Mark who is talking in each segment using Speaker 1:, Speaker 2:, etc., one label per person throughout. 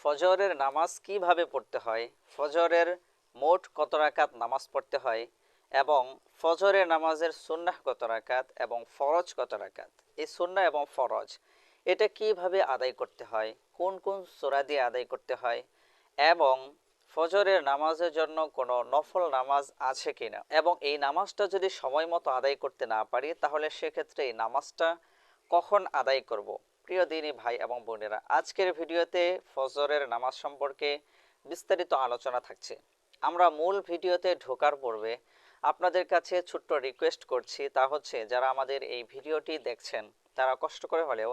Speaker 1: ফজরের নামাজ কীভাবে পড়তে হয়? ফজরের মোট কত রাকাত নামাজ পড়তে হয়? এবং ফজরের নামাজের সুন্নাহ কত রাকাত এবং ফরজ কত রাকাত? এই সুন্নাহ এবং ফরজ, এটা কীভাবে আদায় করতে হয়? কোন কোন সূরা দিয়ে আদায় করতে হয়? এবং ফজরের নামাজের জন্য কোনো নফল নামাজ আছে কিনা? এবং এই নামাজটা যদি সময় মতো আদায় করতে না পারি, তাহলে সেক্ষেত্রে এই নামাজটা কখন আদায় করব? প্রিয় দিনী ভাই এবং বোনেরা, আজকের ভিডিওতে ফজরের নামাজ সম্পর্কে বিস্তারিত আলোচনা থাকছে। আমরা মূল ভিডিওতে ঢোকার পূর্বে আপনাদের কাছে ছোট্ট রিকোয়েস্ট করছি, তা হচ্ছে যারা আমাদের এই ভিডিওটি দেখছেন, তারা কষ্ট করে হলেও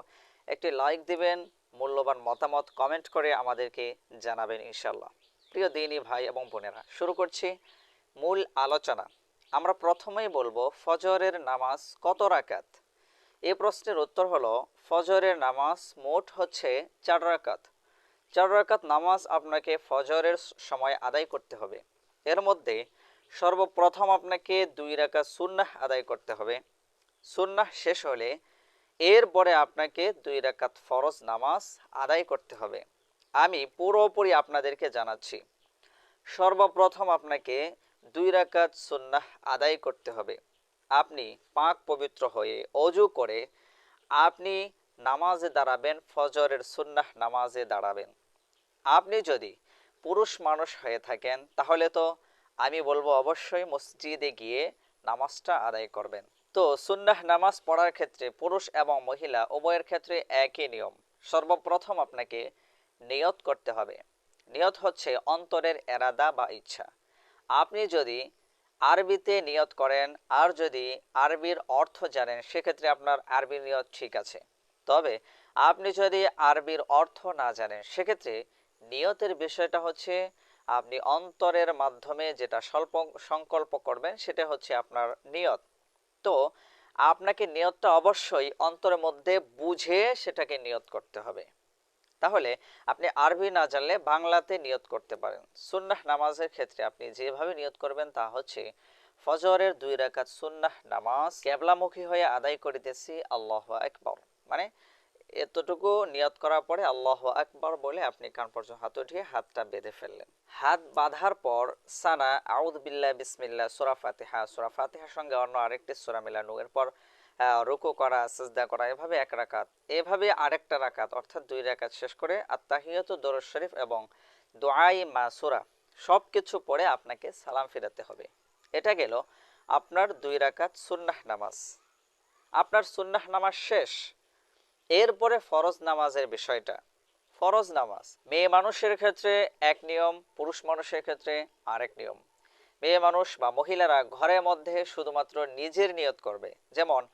Speaker 1: একটি লাইক দিবেন, মূল্যবান মতামত কমেন্ট করে আমাদেরকে জানাবেন ইনশাল্লাহ প্রিয় দিনী ভাই এবং বোনেরা, শুরু করছি মূল আলোচনা। আমরা প্রথমেই বলব, ফজরের নামাজ কত রাকাত? এই প্রশ্নের উত্তর হলো, ফজরের নামাজ মোট হচ্ছে চার রাকাত। চার রাকাত নামাজ আপনাকে ফজরের সময় আদায় করতে হবে। এর মধ্যে সর্বপ্রথম আপনাকে দুই রাকাত সুন্নাহ আদায় করতে হবে। সুন্নাহ শেষ হলে এরপরে আপনাকে দুই রাকাত ফরজ নামাজ আদায় করতে হবে। আমি পুরোপুরি আপনাদেরকে জানাচ্ছি, সর্বপ্রথম আপনাকে দুই রাকাত সুন্নাহ আদায় করতে হবে। আপনি পাক পবিত্র হয়ে অজু করে আপনি নামাজে দাঁড়াবেন, ফজরের সুন্নাহ নামাজে দাঁড়াবেন। আপনি যদি পুরুষ মানুষ হয়ে থাকেন, তাহলে তো আমি বলব অবশ্যই মসজিদে গিয়ে নামাজটা আদায় করবেন। তো সুন্নাহ নামাজ পড়ার ক্ষেত্রে পুরুষ এবং মহিলা উভয়ের ক্ষেত্রে একই নিয়ম। সর্বপ্রথম আপনাকে নিয়ত করতে হবে। নিয়ত হচ্ছে অন্তরের এরাদা বা ইচ্ছা। আপনি যদি আরবিতে নিয়ত করেন, আর যদি আরবির অর্থ জানেন, সেক্ষেত্রে আপনার আরবি নিয়ত ঠিক আছে। তবে আপনি যদি আরবির অর্থ না জানেন, সেক্ষেত্রে নিয়তের বিষয়টা হচ্ছে আপনি অন্তরের মাধ্যমে যেটা স্বল্প সংকল্প করবেন, সেটা হচ্ছে আপনার নিয়ত। তো আপনাকে নিয়তটা অবশ্যই অন্তরের মধ্যে বুঝে সেটাকে নিয়ত করতে হবে। তাহলে আপনি আরবি না জানলে বাংলাতে নিয়ত করতে পারেন। সুন্নাহ নামাজের ক্ষেত্রে আপনি যেভাবে নিয়ত করবেন তা হচ্ছে, ফজরের দুই রাকাত সুন্নাহ নামাজ কেবলামুখী হয়ে আদায় করিতেছি আল্লাহ একবার মানে এতটুকু নিয়ত করার পরে আল্লাহ আকবর বলে আপনি কান পর্যন্ত হাত উঠিয়ে হাতটা বেঁধে ফেললেন। হাত বাঁধার পর সানা আউদ বিল্লাহ বিসমিল্লা সুরা ফাতিহা। সুরা ফাতিহার সঙ্গে অন্য আরেকটি সুরা মিলানো এরপর রুকু করা, সিজদা করা, এভাবে এক রাকাত। এভাবে আরেকটা রাকাত, অর্থাৎ দুই রাকাত শেষ করে আত্মাহিয়ত দরুদ শরীফ এবং দোয়াই মাসুরা সব কিছু পড়ে আপনাকে সালাম ফিরাতে হবে। এটা গেল আপনার দুই রাকাত সুন্নাহ নামাজ। আপনার সুন্নাহ নামাজ শেষ। এরপরে ফরজ নামাজের বিষয়টা। ফরজ নামাজ, মেয়ে মানুষের ক্ষেত্রে এক নিয়ম, পুরুষ মানুষের ক্ষেত্রে আরেক নিয়ম। মেয়ে মানুষ বা মহিলারা ঘরের মধ্যে শুধুমাত্র নিজের নিয়ত করবে। যেমন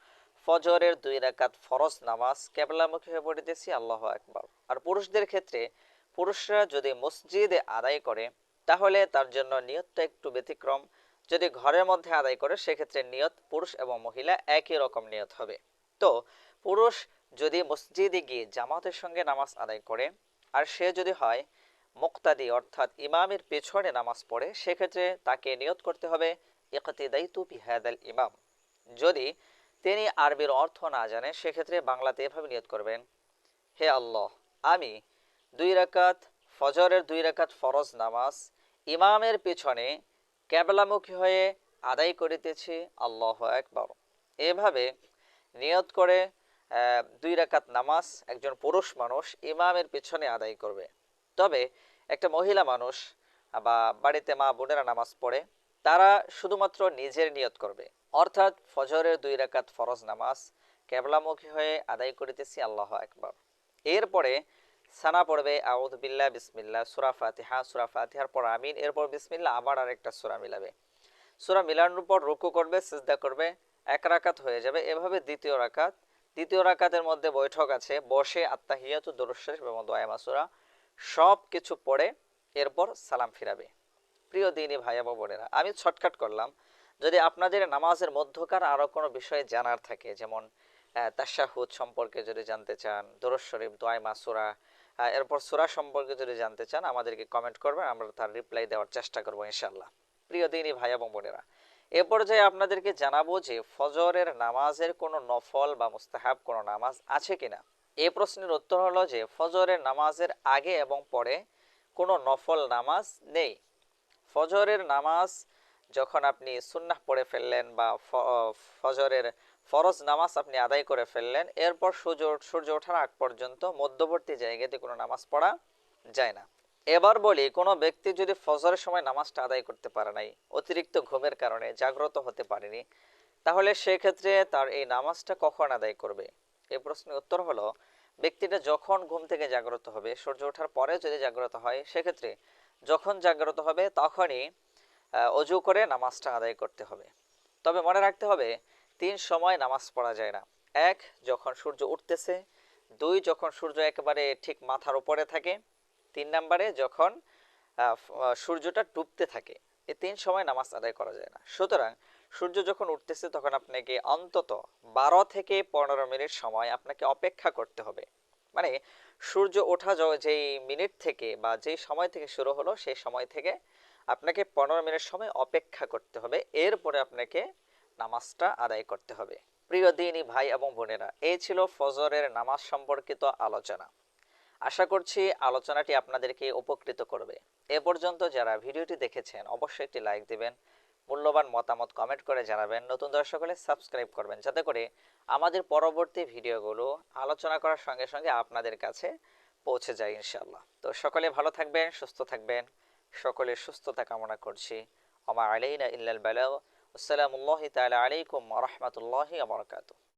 Speaker 1: ফজরের দুই রাকাত ফরজ নামাজ কেবলামুখী হয়ে পড়িতেছি আল্লাহ একবার আর পুরুষদের ক্ষেত্রে, পুরুষরা যদি মসজিদে আদায় করে, তাহলে তার জন্য নিয়তটা একটু ব্যতিক্রম। যদি ঘরের মধ্যে আদায় করে, সেক্ষেত্রে নিয়ত পুরুষ এবং মহিলা একই রকম নিয়ত হবে। তো, পুরুষ যদি মসজিদে গিয়ে জামাতের সঙ্গে নামাজ আদায় করে, আর সে যদি হয় মুক্তাদি, অর্থাৎ ইমামের পেছনে নামাজ পড়ে, সেক্ষেত্রে তাকে নিয়ত করতে হবে, ইকতিদাইতু বিহাদাল ইমাম। যদি তিনি আরবির অর্থ না জানে, সেক্ষেত্রে বাংলাতে এভাবে নিয়ত করবেন, হে আল্লাহ, আমি দুই রাকাত ফজরের দুই রাকাত ফরজ নামাজ ইমামের পিছনে ক্যাবলামুখী হয়ে আদায় করিতেছি, আল্লাহ একবার এভাবে নিয়ত করে দুই রাকাত নামাজ একজন পুরুষ মানুষ ইমামের পিছনে আদায় করবে। তবে একটা মহিলা মানুষ বা বাড়িতে মা বোনেরা নামাজ পড়ে, তারা শুধুমাত্র নিজের নিয়ত করবে। অর্থাৎ ফজরের দুই রাকাত ফরজ নামাজ কেবলামুখী হয়ে আদায় করিতেছি আল্লাহ একবার এরপরে সানা পড়বে আউদ বিল্লা বিসমিল্লাহ। সুরা ফাতিহা, সুরা ফাতিহার পর আমিন, এরপর বিসমিল্লাহ আবার আরেকটা সুরা মিলাবে। সুরা মিলানোর পর রুকু করবে, সিজদা করবে, এক রাকাত হয়ে যাবে। এভাবে দ্বিতীয় রাকাত, দ্বিতীয় রাকাতের মধ্যে বৈঠক আছে, বসে আত্মাহিয়াতু দরুশ্বরী এবং দোয়া মাসুরা সব কিছু পড়ে এরপর সালাম ফিরাবে। প্রিয় দিনী ভাই বোনেরা, আমি শর্টকাট করলাম। যদি আপনাদের নামাজের মধ্যকার আরও কোনো বিষয়ে জানার থাকে, যেমন তাশাহুদ সম্পর্কে যদি জানতে চান দরজ শরীফ দোয়াই মাসুরা এরপর সুরা সম্পর্কে যদি জানতে চান, আমাদেরকে কমেন্ট করবেন, আমরা তার রিপ্লাই দেওয়ার চেষ্টা করব ইনশাল্লাহ প্রিয় দিনই ভাই এবং বোনেরা, এ পর্যায়ে আপনাদেরকে জানাব যে ফজরের নামাজের কোনো নফল বা মুস্তাহাব কোনো নামাজ আছে কিনা? এ প্রশ্নের উত্তর হলো যে ফজরের নামাজের আগে এবং পরে কোনো নফল নামাজ নেই। ফজরের নামাজ যখন আপনি সুন্নাহ পড়ে ফেললেন বা ফজরের ফরজ নামাজ আপনি আদায় করে ফেললেন, এরপর সূর্য সূর্য ওঠার আগ পর্যন্ত মধ্যবর্তী জায়গাতে কোনো নামাজ পড়া যায় না। এবার বলি, কোনো ব্যক্তি যদি ফজরের সময় নামাজটা আদায় করতে পারে নাই, অতিরিক্ত ঘুমের কারণে জাগ্রত হতে পারেনি, তাহলে সেক্ষেত্রে তার এই নামাজটা কখন আদায় করবে? এই প্রশ্নের উত্তর হলো, ব্যক্তিটা যখন ঘুম থেকে জাগ্রত হবে, সূর্য ওঠার পরে যদি জাগ্রত হয়, সেক্ষেত্রে যখন জাগ্রত হবে তখনই অজু করে নামাজটা আদায় করতে হবে। তবে মনে রাখতে হবে, তিন সময় নামাজ পড়া যায় না। এক, যখন সূর্য উঠতেছে। দুই, যখন সূর্য একেবারে ঠিক মাথার উপরে থাকে। তিন নম্বরে, যখন সূর্যটা ডুবতে থাকে। এই তিন সময় নামাজ আদায় করা যায় না। সুতরাং, সূর্য যখন উঠতেছে, তখন আপনাকে অন্তত বারো থেকে পনেরো মিনিট সময় আপনাকে অপেক্ষা করতে হবে। মানে সূর্য ওঠা যেই মিনিট থেকে বা যেই সময় থেকে শুরু হলো, সেই সময় থেকে আপনাকে পনেরো মিনিট সময় অপেক্ষা করতে হবে। এরপরে আপনাকে নামাজটা আদায় করতে হবে। প্রিয় দিনই ভাই এবং বোনেরা এই ছিল ফজরের নামাজ সম্পর্কিত আলোচনা। আশা করছি আলোচনাটি আপনাদেরকে উপকৃত করবে। এ পর্যন্ত যারা ভিডিওটি দেখেছেন, অবশ্যই একটি লাইক দিবেন মূল্যবান মতামত কমেন্ট করে জানাবেন। নতুন দর্শক হলে সাবস্ক্রাইব করবেন। যাতে করে আমাদের পরবর্তী ভিডিওগুলো আলোচনা করার সঙ্গে সঙ্গে আপনাদের কাছে পৌঁছে যায় ইনশাল্লাহ তো সকলে ভালো থাকবেন, সুস্থ থাকবেন। সকলে সুস্থতা কামনা করছি। আমা আলাইনা ইল্লাল বালাগ আসসালামু আলাইকুম ওয়া রাহমাতুল্লাহি ওয়া বারাকাতুহু।